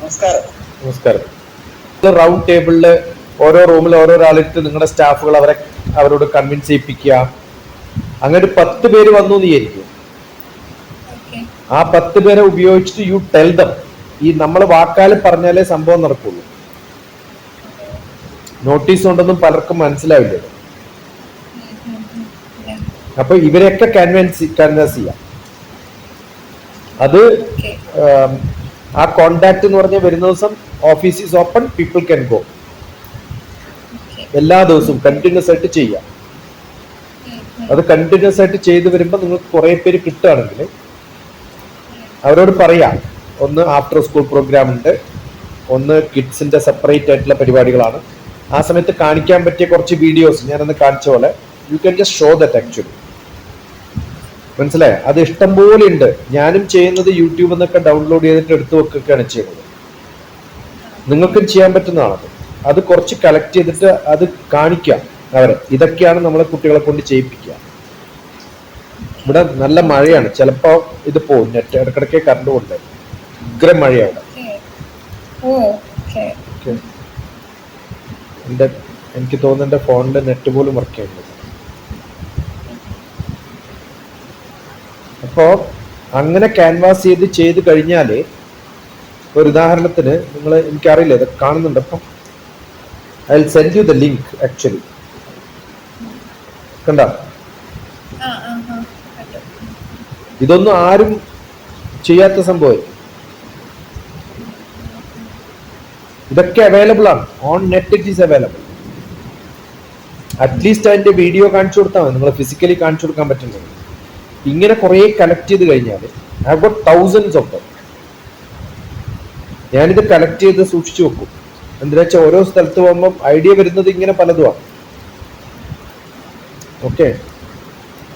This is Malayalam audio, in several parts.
നമസ്കാരം. നമസ്കാരം. റൗണ്ട് ടേബിളിൽ ഓരോ റൂമിൽ ഓരോ ആളിട്ട് നിങ്ങളുടെ സ്റ്റാഫുകൾ അവരെ അവരോട് കൺവിൻസ് ചെയ്യിപ്പിക്കുക. അങ്ങനെ പത്ത് പേര് വന്നു നീയായിരിക്കും ആ പത്ത് പേരെ ഉപയോഗിച്ചിട്ട് യു ടെൽ ദം ഈ നമ്മൾ വാക്കാൽ പറഞ്ഞാലേ സംഭവം നടക്കുള്ളൂ. നോട്ടീസ് ഉണ്ടെന്നും പലർക്കും മനസ്സിലാവില്ല. അപ്പൊ ഇവരെയൊക്കെ കൺവിൻസ് കൺവിൻസ് ചെയ്യാം. അത് ആ കോണ്ടാക്ട് എന്ന് പറഞ്ഞാൽ വരുന്ന ദിവസം office is open people can go എല്ലാ ദിവസവും കണ്ടിന്യൂസ് ആയിട്ട് ചെയ്യാം. അത് കണ്ടിന്യൂസ് ആയിട്ട് ചെയ്തു വരുമ്പോൾ നിങ്ങൾക്ക് കുറേ പേര് കിട്ടുകയാണെങ്കിൽ അവരോട് പറയാം. ഒന്ന് ആഫ്റ്റർ സ്കൂൾ പ്രോഗ്രാം ഉണ്ട്. ഒന്ന് കിഡ്സിന്റെ സെപ്പറേറ്റ് ആയിട്ടുള്ള പരിപാടികളാണ്. ആ സമയത്ത് കാണിക്കാൻ പറ്റിയ കുറച്ച് വീഡിയോസ് ഞാനൊന്ന് കാണിച്ച പോലെ. You can just show that actually മനസ്സിലായോ? അത് ഇഷ്ടം പോലെ ഉണ്ട് ഞാനും ചെയ്യുന്നത് യൂട്യൂബ് എന്നൊക്കെ ഡൗൺലോഡ് ചെയ്തിട്ട് എടുത്തു വെക്കുകയാണ് ചെയ്യുന്നത്. നിങ്ങൾക്കും ചെയ്യാൻ പറ്റുന്നതാണത്. അത് കുറച്ച് കളക്ട് ചെയ്തിട്ട് അത് കാണിക്കാം അവരെ. ഇതൊക്കെയാണ് നമ്മളെ കുട്ടികളെ കൊണ്ട് ചെയ്യിപ്പിക്കുക. ഇവിടെ നല്ല മഴയാണ്. ചിലപ്പോ ഇത് പോകും നെറ്റ് ഇടക്കിടക്ക് കറണ്ട് കൊണ്ട് ഉഗ്ര മഴയാണ് എന്റെ എനിക്ക് തോന്നുന്നു എന്റെ ഫോണിന്റെ നെറ്റ് പോലും വർക്ക് ചെയ്യുന്നത് അപ്പോ അങ്ങനെ ക്യാൻവാസ് ചെയ്ത് ചെയ്ത് കഴിഞ്ഞാൽ ഒരു ഉദാഹരണത്തിന് നിങ്ങൾ എനിക്കറിയില്ല ഇത് കാണുന്നുണ്ട്. അപ്പം I will send you the link actually കണ്ട. ഇതൊന്നും ആരും ചെയ്യാത്ത സംഭവം. ഇതൊക്കെ അവൈലബിൾ ആണ്. On net it is available at least അതിന്റെ വീഡിയോ കാണിച്ചു കൊടുത്താൽ മതി. നിങ്ങൾ ഫിസിക്കലി കാണിച്ചു കൊടുക്കാൻ പറ്റുന്നത് ഇങ്ങനെ കുറേ കളക്ട് ചെയ്ത് കഴിഞ്ഞാൽ I got thousands of them ഞാനിത് കളക്ട് ചെയ്ത് സൂക്ഷിച്ചു വെക്കും. എന്താ വെച്ചാൽ ഓരോ സ്ഥലത്ത് പോകുമ്പോൾ ഐഡിയ വരുന്നത് ഇങ്ങനെ പലതുമാണ് ഓക്കെ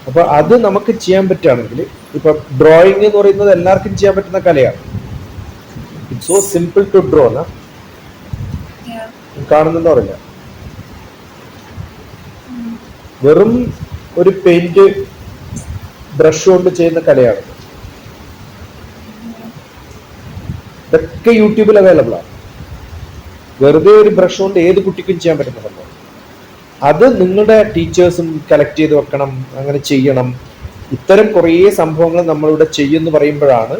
അപ്പൊ അത് നമുക്ക് ചെയ്യാൻ പറ്റുകയാണെങ്കിൽ ഇപ്പൊ ഡ്രോയിങ് എന്ന് പറയുന്നത് എല്ലാവർക്കും ചെയ്യാൻ പറ്റുന്ന കലയാണ്. It's so simple to draw എന്നാ കാണുന്നുണ്ടോ അറിയില്ല? വെറും ഒരു പെയിന്റ് ബ്രഷ് കൊണ്ട് ചെയ്യുന്ന കലയാണ്. ഇതൊക്കെ യൂട്യൂബിൽ അവൈലബിൾ ആണ്. വെറുതെ ഒരു ബ്രഷ് കൊണ്ട് ഏത് കുട്ടിക്കും ചെയ്യാൻ പറ്റുന്ന സംഭവം. അത് നിങ്ങളുടെ ടീച്ചേഴ്സും കളക്ട് ചെയ്ത് വെക്കണം അങ്ങനെ ചെയ്യണം. ഇത്തരം കുറേ സംഭവങ്ങൾ നമ്മളിവിടെ ചെയ്യുമെന്ന് പറയുമ്പോഴാണ്?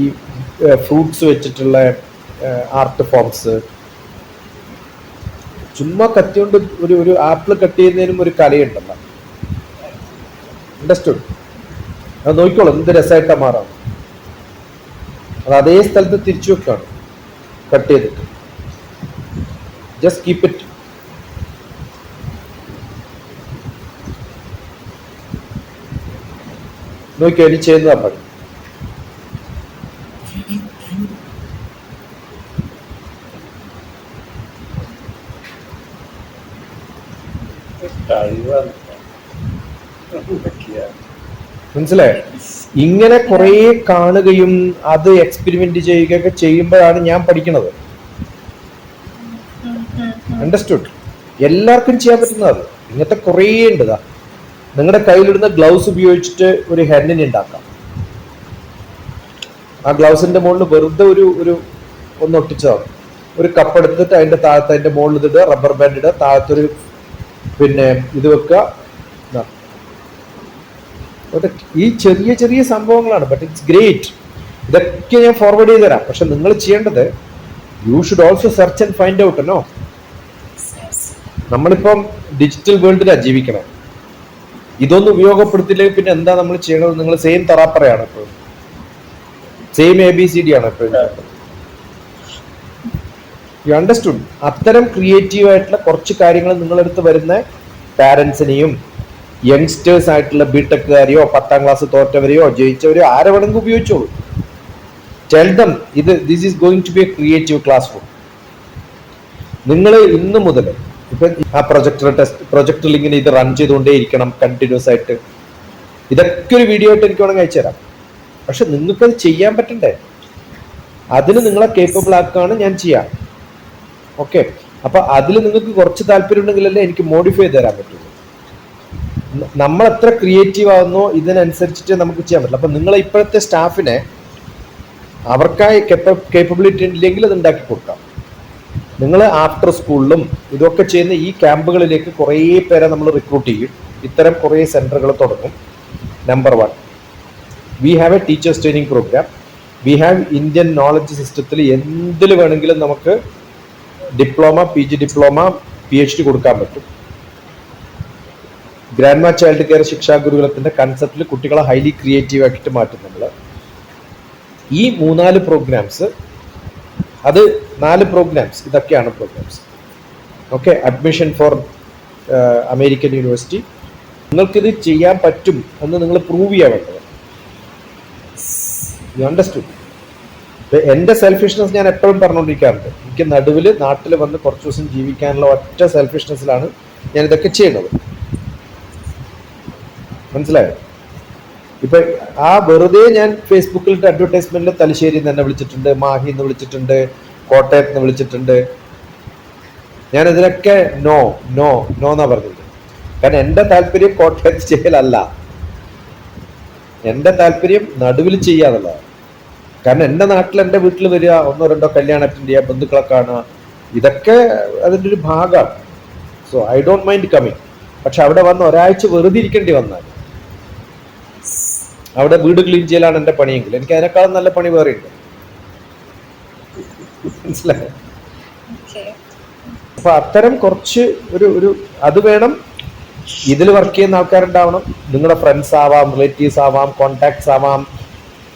ഈ ഫ്രൂട്ട്സ് വെച്ചിട്ടുള്ള ആർട്ട് ഫോംസ് ചുമ്മാ കത്തി കൊണ്ട് ഒരു ഒരു ആപ്പിൾ കട്ട് ചെയ്യുന്നതിനും ഒരു കലയുണ്ടല്ലോ. അണ്ടർസ്റ്റുഡ് അത് നോക്കിക്കോളൂ എന്ത് രസമായിട്ട് മാറാം. അത് അതേ സ്ഥലത്ത് തിരിച്ചു വെക്കുകയാണ് കട്ട് ചെയ്തിട്ട്. ജസ്റ്റ് കീപ് ഇറ്റ് നോക്കി അതിന് ചെയ്യുന്നതാണ് പണി. മനസ്സിലായോ? ഇങ്ങനെ കുറേ കാണുകയും അത് എക്സ്പെരിമെന്റ് ചെയ്യുകയൊക്കെ ചെയ്യുമ്പോഴാണ് ഞാൻ പഠിക്കുന്നത് അണ്ടർസ്റ്റുഡ് എല്ലാവർക്കും ചെയ്യാൻ പറ്റുന്നത് ഇങ്ങനത്തെ കുറേ ഉണ്ട് നിങ്ങളുടെ കയ്യിലിടുന്ന ഗ്ലൗസ് ഉപയോഗിച്ചിട്ട് ഒരു ഹെഡിനെ ഉണ്ടാക്കാം. ആ ഗ്ലൗസിന്റെ മുകളിൽ വെറുതെ ഒരു ഒരു ഒന്ന് ഒട്ടിച്ചതാണ്. ഒരു കപ്പ് എടുത്തിട്ട് അതിന്റെ താഴത്തെ അതിന്റെ മുകളിൽ ഇതിടുക റബ്ബർ ബാൻഡ് ഇടുക താഴത്തൊരു പിന്നെ ഇത് വെക്കുക ഈ ചെറിയ ചെറിയ സംഭവങ്ങളാണ് ബട്ട് ഇറ്റ്സ് ഗ്രേറ്റ് ഇതൊക്കെ ഞാൻ ഫോർവേഡ് ചെയ്ത് തരാം. പക്ഷെ നിങ്ങൾ ചെയ്യേണ്ടത് you should also search and find out അല്ലോ നമ്മളിപ്പം ഡിജിറ്റൽ വേൾഡിലാണ് ജീവിക്കണം. ഇതൊന്നും ഉപയോഗപ്പെടുത്തില്ലെങ്കിൽ പിന്നെ എന്താ നമ്മൾ ചെയ്യണത്? നിങ്ങൾ സെയിം തറാപ്പറയാണ് ഇപ്പോൾ same A B C D ആണ് ഇപ്പോൾ യു അണ്ടർസ്റ്റുഡ് അത്തരം ക്രിയേറ്റീവ് ആയിട്ടുള്ള കുറച്ച് കാര്യങ്ങൾ നിങ്ങളെടുത്ത് വരുന്ന പാരൻസിനെയും യങ്സ്റ്റേഴ്സ് ആയിട്ടുള്ള ബിടെക്കുകാരെയോ പത്താം ക്ലാസ് തോറ്റവരെയോ ജയിച്ചവരെയോ ആരെ വേണമെങ്കിൽ ഉപയോഗിച്ചോളൂ. ടെൽ ദം ഇത് this is going to be a creative class room നിങ്ങൾ ഇന്ന് മുതൽ ഇപ്പൊ ആ പ്രൊജക്ടർ ടെസ്റ്റ് പ്രൊജക്ടറിൽ ഇങ്ങനെ ഇത് റൺ ചെയ്തുകൊണ്ടേ ഇരിക്കണം കണ്ടിന്യൂസ് ആയിട്ട്. ഇതൊക്കെ ഒരു വീഡിയോ ആയിട്ട് എനിക്ക് വേണമെങ്കിൽ അയച്ചു തരാം പക്ഷെ നിങ്ങൾക്കത് ചെയ്യാൻ പറ്റണ്ടേ? അതിന് നിങ്ങളെ കേപ്പബിൾ ആക്കുകയാണ് ഞാൻ ചെയ്യാം. ഓക്കെ അപ്പൊ അതിൽ നിങ്ങൾക്ക് കുറച്ച് താല്പര്യം ഉണ്ടെങ്കിലല്ലേ എനിക്ക് മോഡിഫൈ തരാൻ പറ്റുള്ളൂ ന- നമ്മൾ എത്ര ക്രിയേറ്റീവ് ആവുന്നോ ഇതിനനുസരിച്ചിട്ട് നമുക്ക് ചെയ്യാൻ പറ്റില്ല. അപ്പൊ നിങ്ങളെ ഇപ്പോഴത്തെ സ്റ്റാഫിനെ അവർക്കായി കേപ്പബിലിറ്റി ഇല്ലെങ്കിൽ അത് ഉണ്ടാക്കി കൊടുക്കാം. നിങ്ങൾ ആഫ്റ്റർ സ്കൂളിലും ഇതൊക്കെ ചെയ്യുന്ന ഈ ക്യാമ്പുകളിലേക്ക് കുറേ പേരെ നമ്മൾ റിക്രൂട്ട് ചെയ്യും. ഇത്തരം കുറേ സെന്ററുകൾ തുടങ്ങും. Number one we have a teachers training program we have Indian knowledge സിസ്റ്റത്തിൽ എന്തിൽ വേണമെങ്കിലും നമുക്ക് diploma P G diploma P H D കൊടുക്കാൻ പറ്റും. ഗ്രാൻഡ്മ ചൈൽഡ് കെയർ ശിക്ഷാ കൺസെപ്റ്റിൽ കുട്ടികളെ ഹൈലി ക്രിയേറ്റീവ് ആക്കിയിട്ട് മാറ്റും നമ്മൾ ഈ മൂന്നാൽ പ്രോഗ്രാംസ് അത് നാല് പ്രോഗ്രാംസ് ഇതൊക്കെയാണ് programs okay admission for American university നിങ്ങൾക്കിത് ചെയ്യാൻ പറ്റും എന്ന് നിങ്ങൾ പ്രൂവ് ചെയ്യാൻ വേണ്ടത്. യു അണ്ടർസ്റ്റുഡ് എന്റെ സെൽഫിഷ്നസ് ഞാൻ എപ്പോഴും പറഞ്ഞുകൊണ്ടിരിക്കാറുണ്ട്. എനിക്ക് നടുവിൽ നാട്ടിൽ വന്ന് കുറച്ച് ദിവസം ജീവിക്കാനുള്ള ഒറ്റ സെൽഫിഷ്നെസ്സിലാണ് ഞാൻ ഇതൊക്കെ ചെയ്യുന്നത്. മനസ്സിലായോ? ഇപ്പൊ ആ വെറുതെ ഞാൻ ഫേസ്ബുക്കിൽ അഡ്വർടൈസ്മെന്റിൽ തലശ്ശേരി തന്നെ വിളിച്ചിട്ടുണ്ട് മാഹി എന്ന് വിളിച്ചിട്ടുണ്ട് കോട്ടയത്ത് നിന്ന് വിളിച്ചിട്ടുണ്ട്. ഞാൻ ഇതിനൊക്കെ നോ നോ നോ എന്നാ പറഞ്ഞത്. കാരണം എന്റെ താല്പര്യം കോട്ടയത്ത് ചെയ്യലല്ല. എന്റെ താല്പര്യം നടുവിൽ ചെയ്യാന്നുള്ളതാണ് കാരണം എന്റെ നാട്ടിൽ എന്റെ വീട്ടിൽ വരിക ഒന്നോ രണ്ടോ കല്യാണം അറ്റൻഡ് ചെയ്യുക ബന്ധുക്കളെ കാണുക ഇതൊക്കെ അതിന്റെ ഒരു ഭാഗമാണ്. So I don't mind coming പക്ഷെ അവിടെ വന്ന് ഒരാഴ്ച വെറുതെ ഇരിക്കേണ്ടി വന്നാൽ അവിടെ വീട് ക്ലീൻ ചെയ്യലാണ് എന്റെ പണിയെങ്കിൽ എനിക്ക് അതിനേക്കാളും നല്ല പണി വേറെ ഉണ്ട്. മനസ്സിലായോ? അപ്പൊ അത്തരം കുറച്ച് ഒരു ഒരു അത് വേണം. ഇതിൽ വർക്ക് ചെയ്യുന്ന ആൾക്കാരുണ്ടാവണം. നിങ്ങളുടെ ഫ്രണ്ട്സ് ആവാം റിലേറ്റീവ്സ് ആവാം കോണ്ടാക്ട്സ് ആവാം.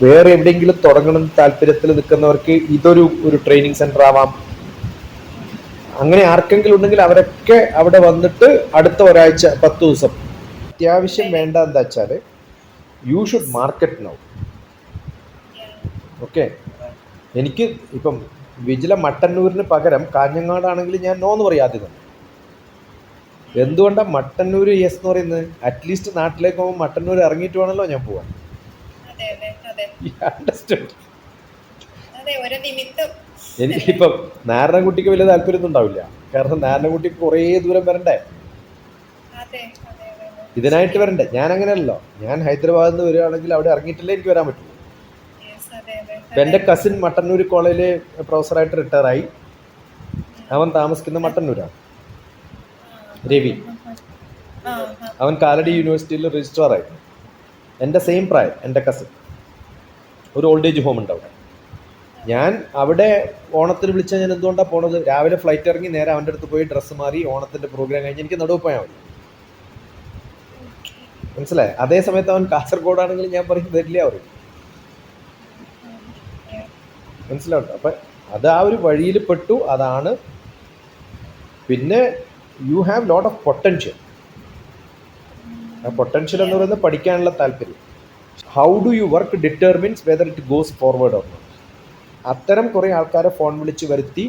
വേറെ എവിടെയെങ്കിലും തുടങ്ങണം താല്പര്യത്തിൽ നിൽക്കുന്നവർക്ക് ഇതൊരു ഒരു ട്രെയിനിങ് സെന്റർ ആവാം. അങ്ങനെ ആർക്കെങ്കിലും ഉണ്ടെങ്കിൽ അവരൊക്കെ അവിടെ വന്നിട്ട് അടുത്ത ഒരാഴ്ച പത്ത് ദിവസം. അത്യാവശ്യം വേണ്ട എന്താ വെച്ചാൽ you should market now okay എനിക്ക് ഇപ്പം വിജില മട്ടന്നൂരിന് പകരം കാഞ്ഞങ്ങാടാണെങ്കിൽ ഞാൻ നോ എന്ന് പറയാതെ തന്നെ എന്തുകൊണ്ടാണ് മട്ടന്നൂർ യെസ് എന്ന് പറയുന്നത്? അറ്റ്ലീസ്റ്റ് നാട്ടിലേക്ക് പോകുമ്പോൾ മട്ടന്നൂർ ഇറങ്ങിയിട്ട് വേണമല്ലോ ഞാൻ പോവാൻ. എനിക്കിപ്പം നാരണക്കുട്ടിക്ക് വലിയ താല്പര്യമൊന്നും ഉണ്ടാവില്ല. കാരണം നാരണക്കുട്ടി കുറേ ദൂരം വരണ്ടേ? ഇതിനായിട്ട് വരണ്ടേ. ഞാൻ അങ്ങനെയല്ലോ ഞാൻ ഹൈദരാബാദിൽ നിന്ന് വരികയാണെങ്കിൽ അവിടെ ഇറങ്ങിയിട്ടില്ലേ എനിക്ക് വരാൻ പറ്റുള്ളൂ. എന്റെ കസിൻ മട്ടന്നൂർ കോളേജിൽ പ്രൊഫസറായിട്ട് റിട്ടയറായി അവൻ താമസിക്കുന്ന മട്ടന്നൂരാണ് രവി. അവൻ കാലടി യൂണിവേഴ്സിറ്റിയിൽ രജിസ്ട്രാർ ആയി. എന്റെ സെയിം പ്രായം എന്റെ കസിൻ ഒരു ഓൾഡ് ഏജ് ഹോം ഉണ്ട് അവിടെ ഞാൻ അവിടെ ഓണത്തിന് വിളിച്ചാൽ ഞാൻ എന്തുകൊണ്ടാണ് പോണത്? രാവിലെ ഫ്ലൈറ്റ് ഇറങ്ങി നേരെ അവന്റെ അടുത്ത് പോയി ഡ്രസ്സ് മാറി ഓണത്തിന്റെ പ്രോഗ്രാം കഴിഞ്ഞ് എനിക്ക് നടുവ് പോയാൽ മതി. മനസ്സിലായി? അതേ സമയത്ത് അവൻ കാസർഗോഡാണെങ്കിൽ ഞാൻ പറയും വരില്ല അവർ മനസ്സിലാവുണ്ട് അപ്പം അത് ആ ഒരു വഴിയിൽ പെട്ടു അതാണ് പിന്നെ you have lot of potential ആ പൊട്ടൻഷ്യൽ എന്ന് പറയുന്നത് പഠിക്കാനുള്ള താല്പര്യം. How do you work determines whether it goes forward or അത്തരം കുറേ ആൾക്കാരെ ഫോൺ വിളിച്ച് വരുത്തി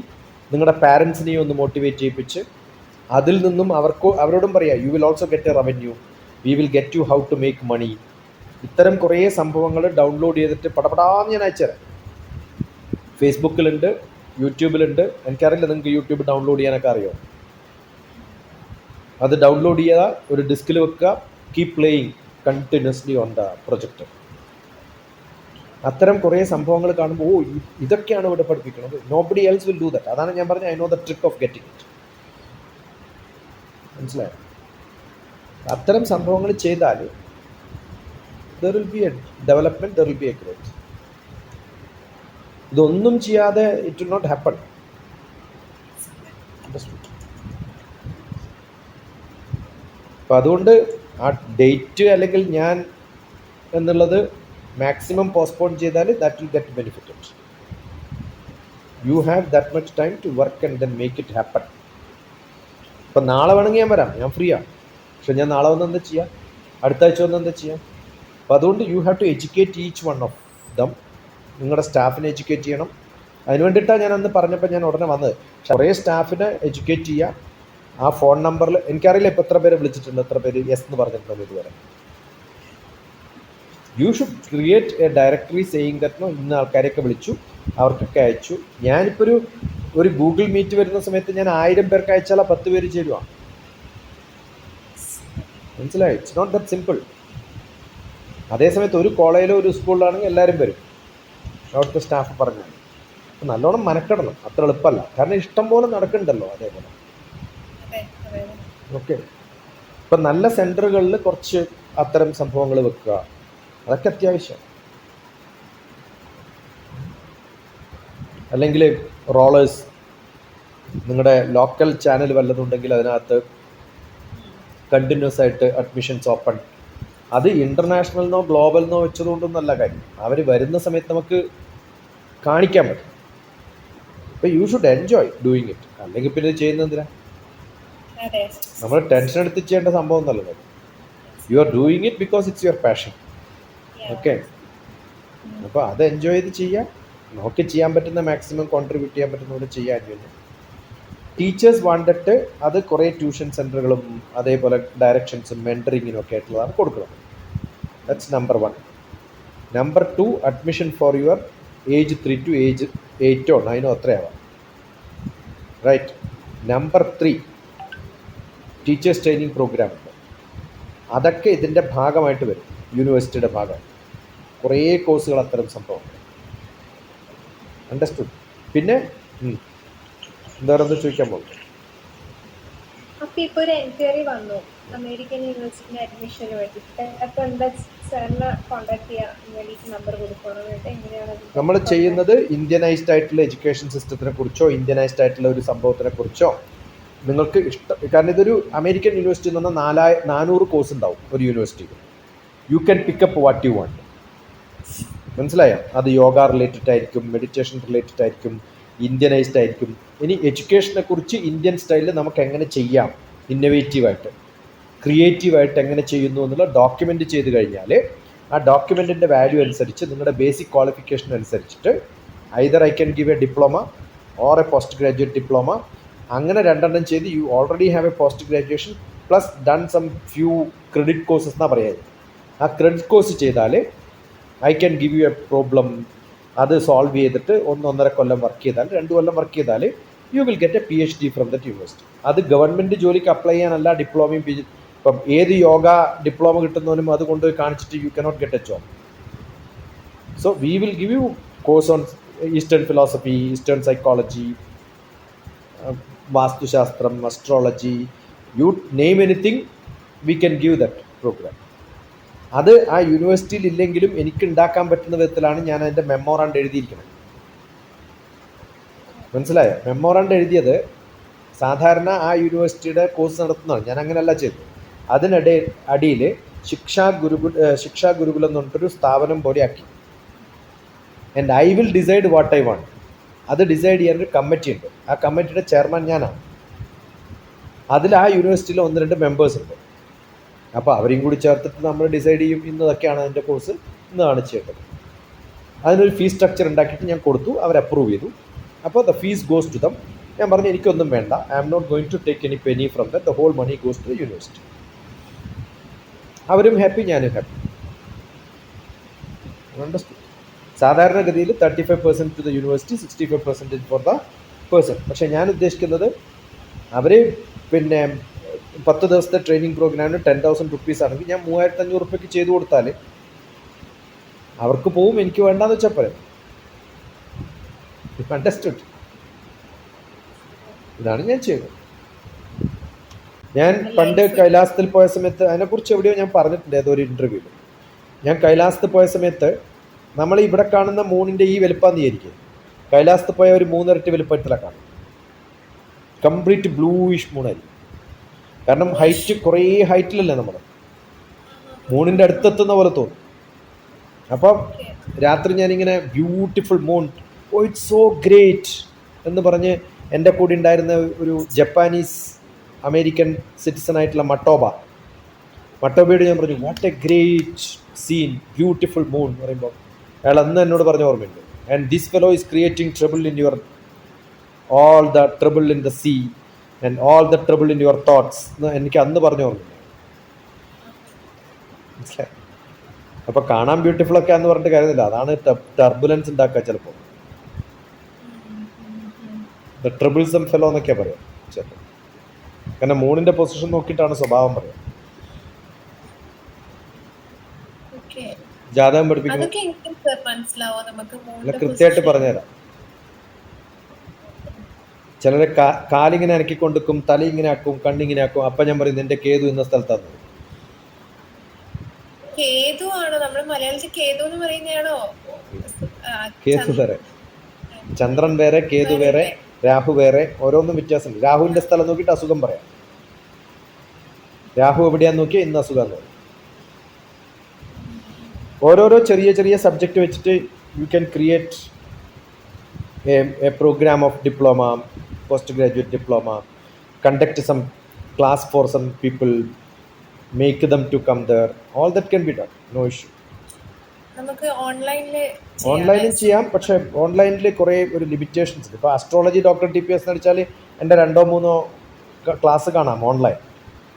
നിങ്ങളുടെ പാരൻസിനെയും ഒന്ന് മോട്ടിവേറ്റ് ചെയ്യിപ്പിച്ച് അതിൽ നിന്നും അവർക്ക് അവരോടും പറയാം you will also get a revenue we will get you how to make money ഇത്തരം കുറേ സംഭവങ്ങൾ ഡൗൺലോഡ് ചെയ്തിട്ട് പടപടാന്ന് ഞാൻ അയച്ചുതരാം. ഫേസ്ബുക്കിലുണ്ട് യൂട്യൂബിലുണ്ട് എനിക്കറിയില്ല നിങ്ങൾക്ക് യൂട്യൂബ് ഡൗൺലോഡ് ചെയ്യാനൊക്കെ അറിയോ? അത് ഡൗൺലോഡ് ചെയ്യുക ഒരു ഡിസ്കിൽ വെക്കുക keep playing continuously on the project അത്തരം കുറേ സംഭവങ്ങൾ കാണുമ്പോൾ ഓ ഇതൊക്കെയാണ് ഇവിടെ പഠിപ്പിക്കുന്നത് nobody else will do that അതാണ് ഞാൻ പറഞ്ഞത് I know the trick of getting it മനസ്സിലായോ? അത്തരം സംഭവങ്ങൾ ചെയ്താൽ there will be a development there will be a growth ഇതൊന്നും ചെയ്യാതെ ഇറ്റ് വിൽ നോട്ട് ഹാപ്പൺ അപ്പം അതുകൊണ്ട് ആ ഡേറ്റ് അല്ലെങ്കിൽ ഞാൻ എന്നുള്ളത് മാക്സിമം പോസ്റ്റ്പോൺ ചെയ്താൽ that will get benefited you have that much time to work and then make it happen ഇപ്പം നാളെ വേണമെങ്കിൽ ഞാൻ വരാം. ഞാൻ ഫ്രീ ആണ്. പക്ഷെ ഞാൻ നാളെ വന്ന് എന്താ ചെയ്യാം? അടുത്ത ആഴ്ച വന്ന് എന്താ ചെയ്യാം? അപ്പം അതുകൊണ്ട് you have to educate each one of them നിങ്ങളുടെ സ്റ്റാഫിനെ എഡ്യൂക്കേറ്റ് ചെയ്യണം. അതിന് വേണ്ടിയിട്ടാണ് ഞാൻ അന്ന് പറഞ്ഞപ്പോൾ ഞാൻ ഉടനെ വന്നത്. കുറേ സ്റ്റാഫിനെ എഡ്യൂക്കേറ്റ് ചെയ്യുക ആ ഫോൺ നമ്പറിൽ എനിക്കറിയില്ല ഇപ്പോൾ എത്ര പേര് വിളിച്ചിട്ടുണ്ട് എത്ര പേര് യെസ് എന്ന് പറഞ്ഞിട്ടുണ്ട് ഇതുവരെ. You should create a directory saying no ഇന്ന ആൾക്കാരെയൊക്കെ വിളിച്ചു അവർക്കൊക്കെ അയച്ചു. ഞാനിപ്പോൾ ഒരു ഒരു ഗൂഗിൾ മീറ്റ് വരുന്ന സമയത്ത് ഞാൻ ആയിരം പേർക്ക് അയച്ചാൽ ആ പത്ത് പേര് ചേരുവാ. മനസ്സിലായി? ഇറ്റ്സ് നോട്ട് ദറ്റ് സിമ്പിൾ അതേസമയത്ത് ഒരു കോളേജിലോ ഒരു സ്കൂളിലാണെങ്കിൽ എല്ലാവരും വരും. അവിടുത്തെ സ്റ്റാഫ് പറഞ്ഞു. അപ്പം നല്ലോണം മനക്കെടണം. അത്ര എളുപ്പമല്ല. കാരണം ഇഷ്ടം പോലെ നടക്കുന്നുണ്ടല്ലോ അതേപോലെ. അതെ അതെ അതെ. ഓക്കെ. ഇപ്പം നല്ല സെന്ററുകളിൽ കുറച്ച് അത്തരം സംഭവങ്ങൾ വെക്കുക. അതൊക്കെ അത്യാവശ്യം. അല്ലെങ്കിൽ റോളേഴ്സ് നിങ്ങളുടെ ലോക്കൽ ചാനൽ വല്ലതുണ്ടെങ്കിൽ അതിനകത്ത് കണ്ടിന്യൂസ് ആയിട്ട് അഡ്മിഷൻസ് ഓപ്പൺ അത് ഇന്റർനാഷണലിനോ ഗ്ലോബലിനോ വെച്ചതുകൊണ്ടൊന്നല്ല കാര്യം. അവർ വരുന്ന സമയത്ത് നമുക്ക് കാണിക്കാൻ പറ്റും. അപ്പോൾ you should enjoy doing it അല്ലെങ്കിൽ പിന്നെ ചെയ്യുന്ന ചെയ്യുന്നത് എന്തിനാ? നമ്മൾ ടെൻഷൻ എടുത്ത് ചെയ്യേണ്ട സംഭവം നല്ലത് you are doing it because it's your passion. Okay അപ്പോൾ അത് എൻജോയ് ചെയ്ത് ചെയ്യാം. നമുക്ക് ചെയ്യാൻ പറ്റുന്ന മാക്സിമം കോൺട്രിബ്യൂട്ട് ചെയ്യാൻ പറ്റുന്നവർ ചെയ്യാൻ വേണ്ടി. ടീച്ചേഴ്സ് വാണ്ടിട്ട് അത് കുറേ ട്യൂഷൻ സെന്ററുകളും അതേപോലെ ഡയറക്ഷൻസും മെന്ററിങ്ങിനും ഒക്കെ ആയിട്ടുള്ളതാണ് കൊടുക്കുന്നത്. That's number one number two admission for your age three to age എയ്റ്റോ നയനോ അത്രയാവാം. Right number three teachers training program ഉണ്ട്. അതൊക്കെ ഇതിന്റെ ഭാഗമായിട്ട് വരും. യൂണിവേഴ്സിറ്റിയുടെ ഭാഗം. കുറേ കോഴ്സുകൾ അത്തരം സംഭവമുണ്ട് അണ്ടർസ്റ്റുഡ് പിന്നെ ഉം. ചോദിക്കാൻ പോകും അപ്പൊ ഇപ്പൊ ഒരു എൻക്വയറി വന്നു. അമേരിക്കൻ യൂണിവേഴ്സിറ്റിന് അഡ്മിഷന് വേണ്ടിയിട്ട്. അപ്പൊ എന്താ സാറിനെ കോണ്ടാക്ട് ചെയ്യാൻ വേണ്ടിയിട്ട് നമ്പർ കൊടുക്കണം എന്നിട്ട് എങ്ങനെയാണ് നമ്മൾ ചെയ്യുന്നത് ഇന്ത്യനൈസ്ഡ് ആയിട്ടുള്ള എഡ്യൂക്കേഷൻ സിസ്റ്റത്തിനെ കുറിച്ചോ ഇന്ത്യനൈസ്ഡ് ആയിട്ടുള്ള ഒരു സംഭവത്തിനെ കുറിച്ചോ നിങ്ങൾക്ക് ഇഷ്ടം. കാരണം ഇതൊരു അമേരിക്കൻ യൂണിവേഴ്സിറ്റി എന്ന് പറഞ്ഞാൽ നാലായ നാനൂറ് കോഴ്സ് ഉണ്ടാവും ഒരു യൂണിവേഴ്സിറ്റിയിൽ. You can pick up what you want മനസ്സിലായോ? അത് യോഗ റിലേറ്റഡ് ആയിരിക്കും മെഡിറ്റേഷൻ റിലേറ്റഡ് ആയിരിക്കും ഇന്ത്യനൈസ്ഡ് ആയിരിക്കും. ഇനി എഡ്യൂക്കേഷനെ കുറിച്ച് ഇന്ത്യൻ സ്റ്റൈലിൽ നമുക്ക് എങ്ങനെ ചെയ്യാം? ഇന്നൊവേറ്റീവായിട്ട് ക്രിയേറ്റീവായിട്ട് എങ്ങനെ ചെയ്യുന്നു എന്നുള്ള ഡോക്യുമെന്റ് ചെയ്ത് കഴിഞ്ഞാൽ ആ ഡോക്യുമെന്റിന്റെ വാല്യൂ അനുസരിച്ച് നിങ്ങളുടെ ബേസിക് ക്വാളിഫിക്കേഷൻ അനുസരിച്ചിട്ട് either I can give a diploma or a post graduate diploma അങ്ങനെ രണ്ടെണ്ണം ചെയ്ത് you already have a post graduation plus done some few credit courses എന്നാണ് പറയുന്നത് ആ ക്രെഡിറ്റ് കോഴ്സ് ചെയ്താൽ I can give you a problem അത് സോൾവ് ചെയ്തിട്ട് ഒന്നൊന്നര കൊല്ലം വർക്ക് ചെയ്താൽ രണ്ട് കൊല്ലം വർക്ക് ചെയ്താൽ you will get a P H D from that university അത് ഗവൺമെന്റ് ജോലിക്ക് അപ്ലൈ ചെയ്യാനല്ല ഡിപ്ലോമയും പി ഇപ്പം ഏത് യോഗ ഡിപ്ലോമ കിട്ടുന്നവനും അത് കൊണ്ട് കാണിച്ചിട്ട് you cannot get a job so we will give you course on eastern philosophy eastern psychology വാസ്തുശാസ്ത്രം astrology you name anything we can give that program അത് ആ യൂണിവേഴ്സിറ്റിയിൽ ഇല്ലെങ്കിലും എനിക്ക് ഉണ്ടാക്കാൻ പറ്റുന്ന വിധത്തിലാണ് ഞാൻ അതിന്റെ മെമ്മോറാണ്ട് എഴുതിയിരിക്കുന്നത്. മനസ്സിലായോ? മെമ്മോറാണ്ട് എഴുതിയത് സാധാരണ ആ യൂണിവേഴ്സിറ്റിയുടെ കോഴ്സ് നടത്തുന്നതാണ്. ഞാൻ അങ്ങനെയല്ല ചെയ്തത്. അതിനിടെ അടിയിൽ ശിക്ഷാ ഗുരുകുൽ ശിക്ഷാ ഗുരുകുലം എന്ന് പറഞ്ഞിട്ടൊരു സ്ഥാപനം പോലെ ആക്കി and I will decide what I want അത് ഡിസൈഡ് ചെയ്യാനൊരു കമ്മിറ്റി ഉണ്ട്. ആ കമ്മിറ്റിയുടെ ചെയർമാൻ ഞാനാണ്. അതിൽ ആ യൂണിവേഴ്സിറ്റിയിൽ ഒന്ന് രണ്ട് മെമ്പേഴ്സ് ഉണ്ട്. അപ്പോൾ അവരെയും കൂടി ചേർത്തിട്ട് നമ്മൾ ഡിസൈഡ് ചെയ്യും ഇന്നതൊക്കെയാണ് അതിന്റെ കോഴ്സ് ഇന്നതാണ് ചെയ്യേണ്ടത് അതിനൊരു ഫീസ് സ്ട്രക്ചർ ഉണ്ടാക്കിയിട്ട് ഞാൻ കൊടുത്തു അവർ അപ്രൂവ് ചെയ്തു. അപ്പോൾ the fees goes to them ഞാൻ പറഞ്ഞു എനിക്കൊന്നും വേണ്ട. I am not going to take any penny from the whole money goes to university അവരും ഹാപ്പി ഞാനും ഹാപ്പി അണ്ടർസ്റ്റുഡ് സാധാരണഗതിയിൽ thirty five percent to the university sixty five percentage for the person പക്ഷേ ഞാൻ ഉദ്ദേശിക്കുന്നത് അവർ പിന്നെ പത്ത് ദിവസത്തെ ട്രെയിനിങ് പ്രോഗ്രാമിന് ടെൻ തൗസൻഡ് റുപ്പീസ് ആണെങ്കിൽ ഞാൻ മൂവായിരത്തി അഞ്ഞൂറ് റുപ്യക്ക് ചെയ്ത് കൊടുത്താൽ അവർക്ക് പോവും എനിക്ക് വേണ്ടാന്ന് വെച്ചാൽ പോലെ അണ്ടർസ്റ്റുഡ് ഇതാണ് ഞാൻ ചെയ്തത്. ഞാൻ പണ്ട് കൈലാസത്തിൽ പോയ സമയത്ത് അതിനെക്കുറിച്ച് എവിടെയോ ഞാൻ പറഞ്ഞിട്ടുണ്ട് ഏതോ ഒരു ഇന്റർവ്യൂവിൽ ഞാൻ കൈലാസത്തിൽ പോയ സമയത്ത് നമ്മൾ ഇവിടെ കാണുന്ന മൂണിന്റെ ഈ വലുപ്പം തീയായിരിക്കും കൈലാസത്തിൽ പോയ ഒരു മൂന്നിരട്ടി വലുപ്പത്തിലാണ് കാണും കംപ്ലീറ്റ് ബ്ലൂയിഷ് മൂണായിരിക്കും കാരണം ഹൈറ്റ് കുറേ ഹൈറ്റിലല്ലേ നമ്മൾ മൂണിന്റെ അടുത്തെത്തുന്ന പോലെ തോന്നും. അപ്പം രാത്രി ഞാനിങ്ങനെ beautiful moon oh it's so great എന്ന് പറഞ്ഞ് എന്റെ കൂടെ ഉണ്ടായിരുന്ന ഒരു ജപ്പാനീസ് അമേരിക്കൻ സിറ്റിസൺ ആയിട്ടുള്ള മട്ടോബ. മട്ടോബയോട് ഞാൻ പറഞ്ഞു what a great scene beautiful moon എന്ന് പറയുമ്പോൾ അയാൾ അന്ന് എന്നോട് പറഞ്ഞ ഓർമ്മയുണ്ട്. And this fellow is creating trouble in your all the trouble in the sea and all the trouble in your thoughts എന്ന് എനിക്ക് അന്ന് പറഞ്ഞു ഓർമ്മയുണ്ട് മനസ്സിലായി? അപ്പോൾ കാണാൻ ബ്യൂട്ടിഫുൾ ഒക്കെ എന്ന് പറഞ്ഞിട്ട് കാര്യമില്ല. അതാണ് ടർബുലൻസ് ഉണ്ടാക്കുക ചിലപ്പോൾ ദ ട്രിബിൾസം ഫെലോ എന്നൊക്കെയാണ് പറയാം ചിലപ്പോൾ കാരണം മൂണിന്റെ പൊസിഷൻ നോക്കിയിട്ടാണ് സ്വഭാവം പറയാം ജാതകം പഠിപ്പിക്കുന്നത് അല്ല കൃത്യമായിട്ട് പറഞ്ഞുതരാം. ചിലരെ കാ- കാലിങ്ങനെ അനക്കി കൊണ്ടുക്കും തല ഇങ്ങനെ ആക്കും കണ്ണിങ്ങനെ ആക്കും അപ്പൊ ഞാൻ പറയും നിന്റെ കേതു എന്ന സ്ഥലത്താണ് കേതു ആണോ? നമ്മൾ മലയാളത്തിൽ കേതു എന്ന് പറയുന്നതാണോ ആ, കേതു വേറെ. ചന്ദ്രൻ വേറെ കേതു വേറെ രാഹു വേറെ. ഓരോന്നും വ്യത്യാസമുണ്ട്. രാഹുവിന്റെ സ്ഥലം നോക്കിയിട്ട് അസുഖം പറയാം. രാഹു എവിടെയാന്ന് നോക്കിയാൽ ഇന്ന് അസുഖം പറയും. ഓരോരോ ചെറിയ ചെറിയ സബ്ജക്റ്റ് വെച്ചിട്ട് you can create a program of diploma post graduate diploma conduct some class for some people make them to come there all that can be done no issue നമുക്ക് ഓൺലൈനിൽ ഓൺലൈനിൽ ചെയ്യാം പക്ഷേ ഓൺലൈനിൽ കുറേ ഒരു ലിമിറ്റേഷൻസ് ഉണ്ട്. ഇപ്പോൾ astrology doctor T P S എന്ന് വെച്ചാൽ എന്റെ രണ്ടോ മൂന്നോ ക്ലാസ് കാണാം ഓൺലൈൻ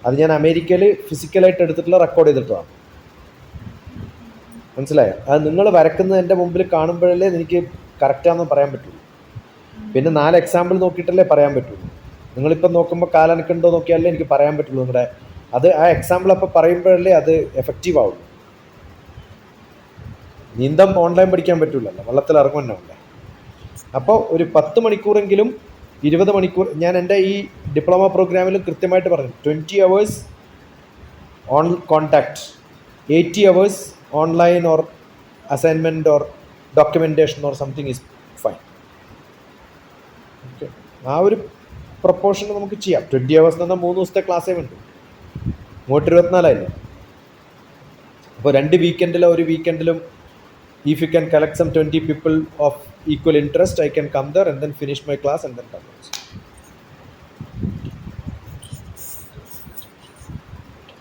അത് ഞാൻ അമേരിക്കയിൽ ഫിസിക്കലായിട്ട് എടുത്തിട്ടുള്ള റെക്കോർഡ് ചെയ്തിട്ടാണ് മനസ്സിലായോ? അത് നിങ്ങൾ വരക്കുന്നത് എന്റെ മുമ്പിൽ കാണുമ്പോഴല്ലേ എനിക്ക് കറക്റ്റാണെന്ന് പറയാൻ പറ്റുള്ളൂ. പിന്നെ നാല് എക്സാമ്പിൾ നോക്കിയിട്ടല്ലേ പറയാൻ പറ്റുള്ളൂ നിങ്ങളിപ്പോൾ നോക്കുമ്പോൾ കാലനക്കുണ്ടോ നോക്കിയാലേ എനിക്ക് പറയാൻ പറ്റുള്ളൂ. നിങ്ങളുടെ അത് ആ എക്സാമ്പിൾ അപ്പോൾ പറയുമ്പോഴല്ലേ അത് എഫക്റ്റീവ് ആവുള്ളൂ നീന്തം ഓൺലൈൻ പഠിക്കാൻ പറ്റൂലല്ലോ. വെള്ളത്തിൽ ഇറങ്ങുന്നുണ്ടേ അപ്പോൾ ഒരു പത്ത് മണിക്കൂറെങ്കിലും ഇരുപത് മണിക്കൂർ ഞാൻ എന്റെ ഈ ഡിപ്ലോമ പ്രോഗ്രാമിൽ കൃത്യമായിട്ട് പറഞ്ഞു. Twenty hours on contact eighty hours online or assignment or documentation or something is fine okay. ആ ഒരു പ്രൊപ്പോർഷൻ നമുക്ക് ചെയ്യാം. ട്വന്റി അവേഴ്സ് എന്ന് പറഞ്ഞാൽ മൂന്ന് ദിവസത്തെ ക്ലാസ്സേ വേണ്ടു. ഇങ്ങോട്ട് ഇരുപത്തിനാലായില്ലേ? അപ്പോൾ രണ്ട് വീക്കെൻഡിലോ ഒരു വീക്കെൻഡിലും if you can collect some twenty people of equal interest I can come there and then finish my class and then come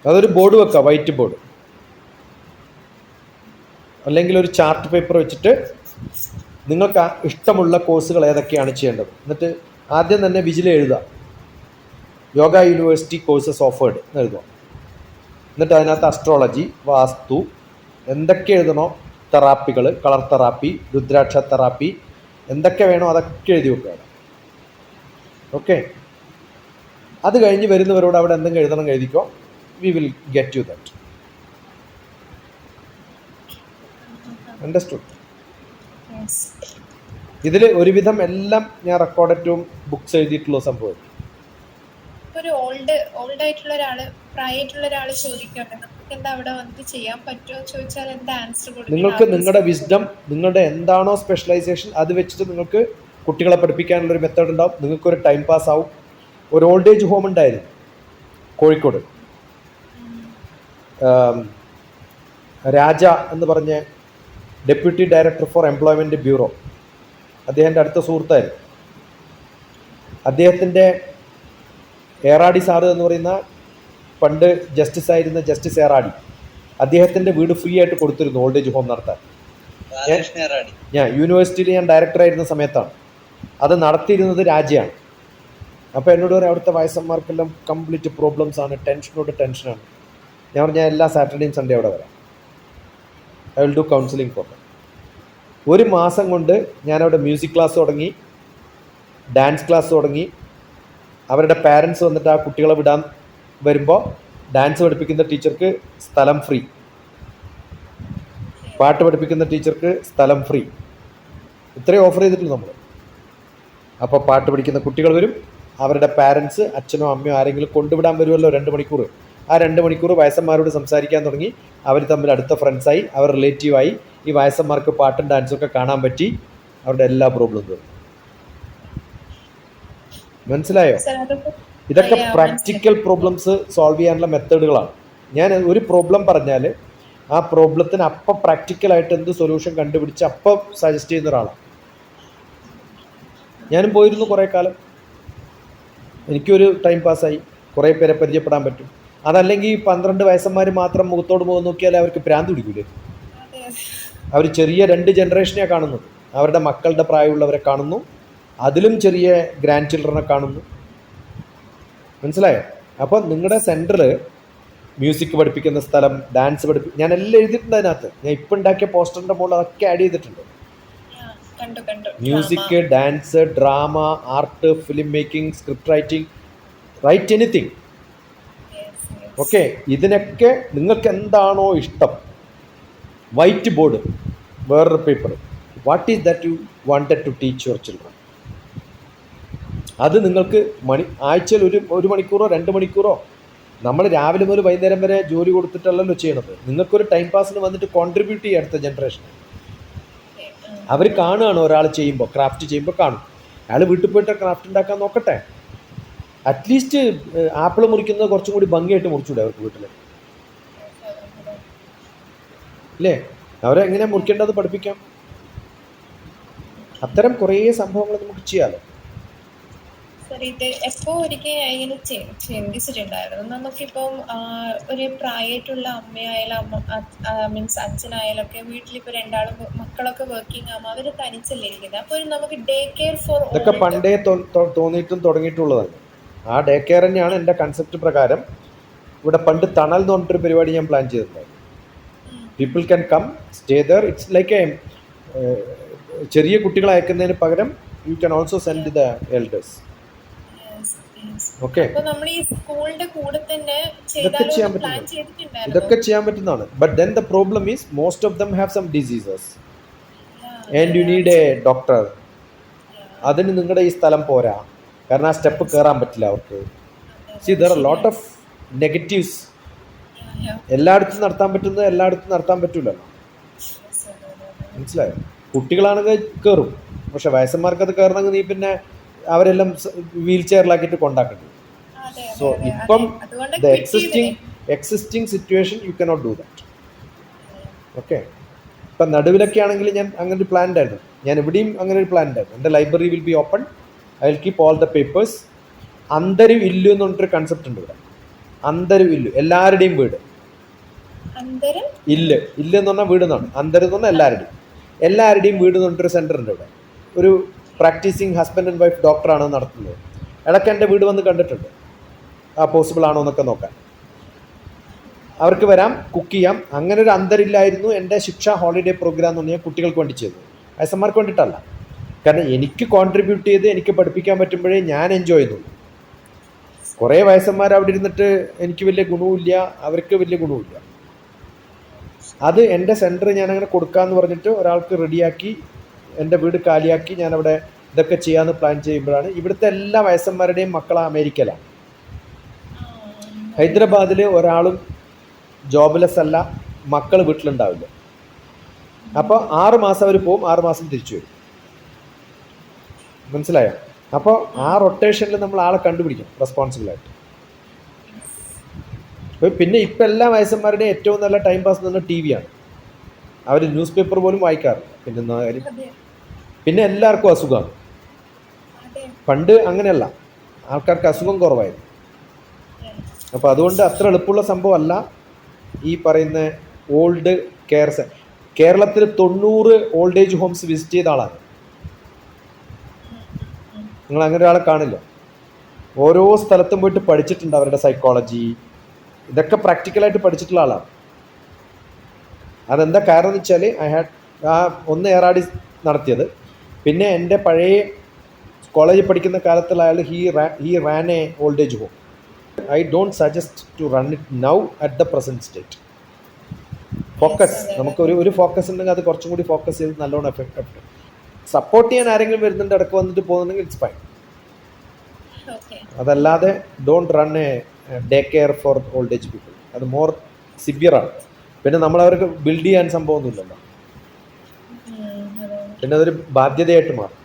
അതൊരു ബോർഡ് വെക്കുക വൈറ്റ് ബോർഡ് അല്ലെങ്കിൽ ഒരു ചാർട്ട് പേപ്പർ വെച്ചിട്ട് നിങ്ങൾക്ക് ഇഷ്ടമുള്ള കോഴ്സുകൾ ഏതൊക്കെയാണ് ചെയ്യേണ്ടത്? എന്നിട്ട് ആദ്യം തന്നെ വിജില എഴുതുക. യോഗ യൂണിവേഴ്സിറ്റി കോഴ്സസ് ഓഫേർഡ് എന്ന് എഴുതുക. എന്നിട്ട് അതിനകത്ത് അസ്ട്രോളജി വാസ്തു എന്തൊക്കെ എഴുതണോ തെറാപ്പികൾ കളർ തെറാപ്പി രുദ്രാക്ഷ തെറാപ്പി എന്തൊക്കെ വേണോ അതൊക്കെ എഴുതി വെക്കുക. ഓക്കെ അത് കഴിഞ്ഞ് വരുന്നവരോട് അവിടെ എന്തെങ്കിലും എഴുതണം എഴുതിക്കോ. We will get you that understood ഇതിൽ ഒരുവിധം എല്ലാം ഞാൻ റെക്കോർഡറ്റും ബുക്സ് എഴുതിയിട്ടുള്ള സംഭവം. ഒരു ഓൾഡ് ഓൾഡ് ആയിട്ടുള്ള ഒരാൾ പ്രായമായിട്ടുള്ള ഒരാൾ ചോദിക്കട്ടെ നമുക്ക് എന്താ അവിടെ വന്നിട്ട് ചെയ്യാൻ പറ്റുമോ ചോദിച്ചാൽ എന്താ ആൻസർ നിങ്ങൾക്ക് നിങ്ങളുടെ വിസ്ഡം നിങ്ങളുടെ എന്താണോ സ്പെഷ്യലൈസേഷൻ അത് വെച്ചിട്ട് നിങ്ങൾക്ക് കുട്ടികളെ പഠിപ്പിക്കാനുള്ള ഒരു മെത്തേഡ് ഉണ്ടാവും. നിങ്ങൾക്ക് ഒരു ടൈം പാസ് ആവും. ഒരു ഓൾഡ് ഏജ് ഹോം ഉണ്ടായിരുന്നു കോഴിക്കോട്. രാജ എന്ന് പറഞ്ഞ deputy director for employment bureau അദ്ദേഹത്തിന്റെ അടുത്ത സുഹൃത്തായിരുന്നു. അദ്ദേഹത്തിന്റെ ഏറാടി സാറ് എന്ന് പറയുന്ന പണ്ട് ജസ്റ്റിസ് ആയിരുന്ന ജസ്റ്റിസ് ഏറാടി. അദ്ദേഹത്തിന്റെ വീട് ഫ്രീ ആയിട്ട് കൊടുത്തിരുന്നു ഓൾഡ് ഏജ് ഹോം നടത്താൻ. ഞാൻ യൂണിവേഴ്സിറ്റിയിൽ ഞാൻ ഡയറക്ടറായിരുന്ന സമയത്താണ്. അത് നടത്തിയിരുന്നത് രാജ്യമാണ് അപ്പോൾ എന്നോട് പറയും അവിടുത്തെ വയസ്സന്മാർക്കെല്ലാം കംപ്ലീറ്റ് പ്രോബ്ലംസ് ആണ് ടെൻഷനോട് ടെൻഷനാണ് ഞാൻ പറഞ്ഞാൽ എല്ലാ സാറ്റർഡേയും സൺഡേ അവിടെ വരാം. I will do counselling for ഒരു മാസം കൊണ്ട് ഞാനവിടെ മ്യൂസിക് ക്ലാസ് തുടങ്ങി ഡാൻസ് ക്ലാസ് തുടങ്ങി. അവരുടെ പാരൻസ് വന്നിട്ട് ആ കുട്ടികളെ വിടാൻ വരുമ്പോൾ ഡാൻസ് പഠിപ്പിക്കുന്ന ടീച്ചർക്ക് സ്ഥലം ഫ്രീ പാട്ട് പഠിപ്പിക്കുന്ന ടീച്ചർക്ക് സ്ഥലം ഫ്രീ ഇത്രയും ഓഫർ ചെയ്തിട്ടുള്ളൂ നമ്മൾ അപ്പോൾ പാട്ട് പഠിക്കുന്ന കുട്ടികൾ വരും. അവരുടെ പാരൻസ് അച്ഛനോ അമ്മയോ ആരെങ്കിലും കൊണ്ടുവിടാൻ വരുമല്ലോ രണ്ട് മണിക്കൂർ ആ രണ്ട് മണിക്കൂർ വയസ്സന്മാരോട് സംസാരിക്കാൻ തുടങ്ങി. അവർ തമ്മിൽ അടുത്ത ഫ്രണ്ട്സായി അവർ റിലേറ്റീവായി ഈ വയസ്സന്മാർക്ക് പാട്ടും ഡാൻസും ഒക്കെ കാണാൻ പറ്റി. അവരുടെ എല്ലാ പ്രോബ്ലം തീർന്നു മനസ്സിലായോ? ഇതൊക്കെ പ്രാക്ടിക്കൽ പ്രോബ്ലംസ് സോൾവ് ചെയ്യാനുള്ള മെത്തേഡുകളാണ് ഞാൻ ഒരു പ്രോബ്ലം പറഞ്ഞാൽ ആ പ്രോബ്ലത്തിന് അപ്പം പ്രാക്ടിക്കലായിട്ട് എന്ത് സൊല്യൂഷൻ കണ്ടുപിടിച്ച് അപ്പം സജസ്റ്റ് ചെയ്യുന്ന ഒരാളാണ് ഞാനും പോയിരുന്നു കുറേ കാലം. എനിക്കൊരു ടൈം പാസ്സായി കുറേ പേരെ പരിചയപ്പെടാൻ പറ്റും. അതല്ലെങ്കിൽ പന്ത്രണ്ട് വയസ്സന്മാർ മാത്രം മുഖത്തോട് മുഖം നോക്കിയാൽ അവർക്ക് ഭ്രാന്ത് പിടിക്കൂലേ? അവർ ചെറിയ രണ്ട് ജനറേഷനെ കാണുന്നു. അവരുടെ മക്കളുടെ പ്രായമുള്ളവരെ കാണുന്നു. അതിലും ചെറിയ ഗ്രാൻഡ് ചിൽഡ്രനെ കാണുന്നു. മനസ്സിലായോ? അപ്പം നിങ്ങളുടെ സെന്ററിൽ മ്യൂസിക് പഠിപ്പിക്കുന്ന സ്ഥലം ഡാൻസ് പഠിപ്പി ഞാൻ എല്ലാം എഴുതിയിട്ടുണ്ട് അതിനകത്ത്. ഞാൻ ഇപ്പം ഉണ്ടാക്കിയ പോസ്റ്ററിന്റെ മുകളിൽ അതൊക്കെ ആഡ് ചെയ്തിട്ടുണ്ട്. Music dance drama art film making script writing right anything. Okay ഇതിനൊക്കെ നിങ്ങൾക്ക് എന്താണോ ഇഷ്ടം? വൈറ്റ് ബോർഡ് വേറൊരു paper what is that you wanted to teach your children അത് നിങ്ങൾക്ക് മണി ആഴ്ചയിൽ ഒരു ഒരു മണിക്കൂറോ രണ്ട് മണിക്കൂറോ? നമ്മൾ രാവിലെ മുതൽ വൈകുന്നേരം വരെ ജോലി കൊടുത്തിട്ടല്ലല്ലോ ചെയ്യണത്. നിങ്ങൾക്കൊരു ടൈം പാസിന് വന്നിട്ട് കോൺട്രിബ്യൂട്ട് ചെയ്യുക അടുത്ത ജനറേഷൻ അവർ കാണുകയാണ് ഒരാൾ ചെയ്യുമ്പോൾ ക്രാഫ്റ്റ് ചെയ്യുമ്പോൾ കാണും. അയാൾ വീട്ടിൽ പോയിട്ട് ക്രാഫ്റ്റ് ഉണ്ടാക്കാൻ നോക്കട്ടെ? അറ്റ്ലീസ്റ്റ് ആപ്പിൾ മുറിക്കുന്നത് കുറച്ചും കൂടി ഭംഗിയായിട്ട് മുറിച്ചൂടെ അവർക്ക് വീട്ടിൽ അല്ലേ അവരെ എങ്ങനെ മുറിക്കേണ്ടത് പഠിപ്പിക്കാം. അത്തരം കുറേ സംഭവങ്ങൾ നമുക്ക് ചെയ്യാമല്ലോ ഇത് എപ്പോ ഒരിക്കൽ ഇങ്ങനെ ചിന്തിച്ചിട്ടുണ്ടായിരുന്നു. നമുക്കിപ്പം ഒരു പ്രായമായിട്ടുള്ള അമ്മയായാലും അമ്മ മീൻസ് അച്ഛനായാലും ഒക്കെ വീട്ടിലിപ്പോൾ രണ്ടാളും മക്കളൊക്കെ വർക്കിംഗ് ആകുമ്പോൾ അവർ തനിച്ചല്ലേ ഇരിക്കുന്നത്. അപ്പോൾ നമുക്ക് ഡേ കെയർ ഫോർ പണ്ടേ തോന്നിയിട്ടും തുടങ്ങിയിട്ടുള്ളതാണ്. ആ ഡേ കെയർ തന്നെയാണ് എന്റെ കൺസെപ്റ്റ് പ്രകാരം ഇവിടെ പണ്ട് തണൽ എന്ന് പറഞ്ഞിട്ടൊരു പരിപാടി ഞാൻ പ്ലാൻ ചെയ്തിട്ടുണ്ട് people can come stay there it's like a ചെറിയ കുട്ടികളെ അയക്കുന്നതിന് പകരം you can also send the elders okay ഇതൊക്കെ ചെയ്യാൻ പറ്റുന്നു ഇതൊക്കെ ചെയ്യാൻ പറ്റുന്നതാണ്. But then the problem is most of them have some diseases and you need a doctor അതിന് നിങ്ങളുടെ ഈ സ്ഥലം പോരാ. കാരണം ആ സ്റ്റെപ്പ് കയറാൻ പറ്റില്ല അവർക്ക്. See there are lot of negatives എല്ലായിടത്തും നടത്താൻ പറ്റുന്നത് എല്ലായിടത്തും നടത്താൻ പറ്റൂലല്ലോ. മനസ്സിലായോ? കുട്ടികളാണെങ്കിൽ കയറും പക്ഷെ വയസ്സന്മാർക്ക് അത് കയറണമെങ്കിൽ നീ പിന്നെ അവരെല്ലാം വീൽ ചെയറിലാക്കിയിട്ട് കൊണ്ടാക്കേണ്ടി. സോ ഇപ്പം the existing existing situation you cannot do that okay ഇപ്പം നടുവിലൊക്കെ ആണെങ്കിൽ ഞാൻ അങ്ങനെ ഒരു പ്ലാൻ ഉണ്ടായിരുന്നു. ഞാൻ എവിടെയും അങ്ങനെ ഒരു പ്ലാൻ ഉണ്ടായിരുന്നു. എന്റെ library will be open I will keep all the papers അന്തരു ഇല്ലു എന്ന് പറഞ്ഞിട്ടൊരു കൺസെപ്റ്റ് ഉണ്ട് ഇവിടെ. അന്തരു ഇല്ലു എല്ലാവരുടെയും വീട്. ഇല്ല ഇല്ല് എന്ന് പറഞ്ഞാൽ വീട് എന്നാണ്. അന്തരം എന്ന് പറഞ്ഞാൽ എല്ലാവരുടെയും എല്ലാവരുടെയും വീട് എന്ന് പറഞ്ഞിട്ടൊരു സെന്റർ ഉണ്ട് ഇവിടെ. ഒരു പ്രാക്ടീസിങ് ഹസ്ബൻഡ് ആൻഡ് വൈഫ് ഡോക്ടറാണ് നടത്തുന്നത്. ഇടയ്ക്ക് എന്റെ വീട് വന്ന് കണ്ടിട്ടുണ്ട്. ആ പോസിബിൾ ആണോ എന്നൊക്കെ നോക്കാൻ. അവർക്ക് വരാം കുക്ക് ചെയ്യാം. അങ്ങനെ ഒരു അന്തരില്ലായിരുന്നു എന്റെ ശിക്ഷ ഹോളിഡേ പ്രോഗ്രാം എന്ന് പറഞ്ഞാൽ കുട്ടികൾക്ക് വേണ്ടി ചെയ്തത് വയസ്സന്മാർക്ക് വേണ്ടിയിട്ടല്ല. കാരണം എനിക്ക് കോൺട്രിബ്യൂട്ട് ചെയ്ത് എനിക്ക് പഠിപ്പിക്കാൻ പറ്റുമ്പോഴേ ഞാൻ എൻജോയ് ചെയ്യുന്നുള്ളൂ. കുറേ വയസ്സന്മാർ അവിടെ ഇരുന്നിട്ട് എനിക്ക് വലിയ ഗുണവുമില്ല അവർക്ക് വലിയ ഗുണവുമില്ല. അത് എന്റെ സെന്റർ ഞാൻ അങ്ങനെ കൊടുക്കാമെന്ന് പറഞ്ഞിട്ട് ഒരാൾക്ക് റെഡിയാക്കി എന്റെ വീട് കാലിയാക്കി ഞാനവിടെ ഇതൊക്കെ ചെയ്യാമെന്ന് പ്ലാൻ ചെയ്യുമ്പോഴാണ് ഇവിടുത്തെ എല്ലാ വയസ്സന്മാരുടെയും മക്കൾ അമേരിക്കയിലാണ്. ഹൈദരാബാദിൽ ഒരാളും ജോബ്ലെസ് അല്ല മക്കൾ വീട്ടിലുണ്ടാവില്ല. അപ്പോൾ ആറ് മാസം അവർ പോവും ആറ് മാസം തിരിച്ചു വരും. മനസ്സിലായോ? അപ്പോൾ ആ റൊട്ടേഷനിൽ നമ്മൾ ആളെ കണ്ടുപിടിക്കും റെസ്പോൺസിബിളായിട്ട് പിന്നെ ഇപ്പം എല്ലാ വയസ്സന്മാരുടെയും ഏറ്റവും നല്ല ടൈം പാസ് എന്ന് പറഞ്ഞാൽ ടി വിയാണ് അവർ ന്യൂസ് പേപ്പർ പോലും വായിക്കാറില്ല പിന്നെ കാര്യം? പിന്നെ എല്ലാവർക്കും അസുഖമാണ് പണ്ട് അങ്ങനെയല്ല. ആൾക്കാർക്ക് അസുഖം കുറവായിരുന്നു. അപ്പോൾ അതുകൊണ്ട് അത്ര എളുപ്പമുള്ള സംഭവമല്ല ഈ പറയുന്ന ഓൾഡ് കെയർ കേരളത്തിൽ തൊണ്ണൂറ് ഓൾഡ് ഏജ് ഹോംസ് വിസിറ്റ് ചെയ്ത ആളാണ്. നിങ്ങൾ അങ്ങനെ ഒരാളെ കാണില്ല. ഓരോ സ്ഥലത്തും പോയിട്ട് പഠിച്ചിട്ടുണ്ട് അവരുടെ സൈക്കോളജി ഇതൊക്കെ പ്രാക്ടിക്കലായിട്ട് പഠിച്ചിട്ടുള്ള ആളാണ് അതെന്താ കാരണം എന്ന് വെച്ചാൽ ഐ ഹാഡ് ആ ഒന്ന് ഏറാടി നടത്തിയത്. പിന്നെ എന്റെ പഴയ കോളേജിൽ പഠിക്കുന്ന കാലത്തുള്ള അയാൾ he he ran a old age home I don't suggest to run it now at the present state focus നമുക്ക് ഒരു ഒരു ഫോക്കസ് ഉണ്ടെങ്കിൽ അത് കുറച്ചും കൂടി ഫോക്കസ് ചെയ്ത് നല്ലോണം എഫക്റ്റ് സപ്പോർട്ട് ചെയ്യാൻ ആരെങ്കിലും വരുന്നുണ്ട് ഇടയ്ക്ക് വന്നിട്ട് പോകുന്നുണ്ടെങ്കിൽ ഇറ്റ്സ് ഫൈൻ അതല്ലാതെ don't run a day care for old age people അത് മോർ സിവിയറാണ് പിന്നെ നമ്മൾ അവർക്ക് ബിൽഡ് ചെയ്യാൻ സംഭവമൊന്നുമില്ലല്ലോ പിന്നെ അതൊരു ബാധ്യതയായിട്ട് മാറും.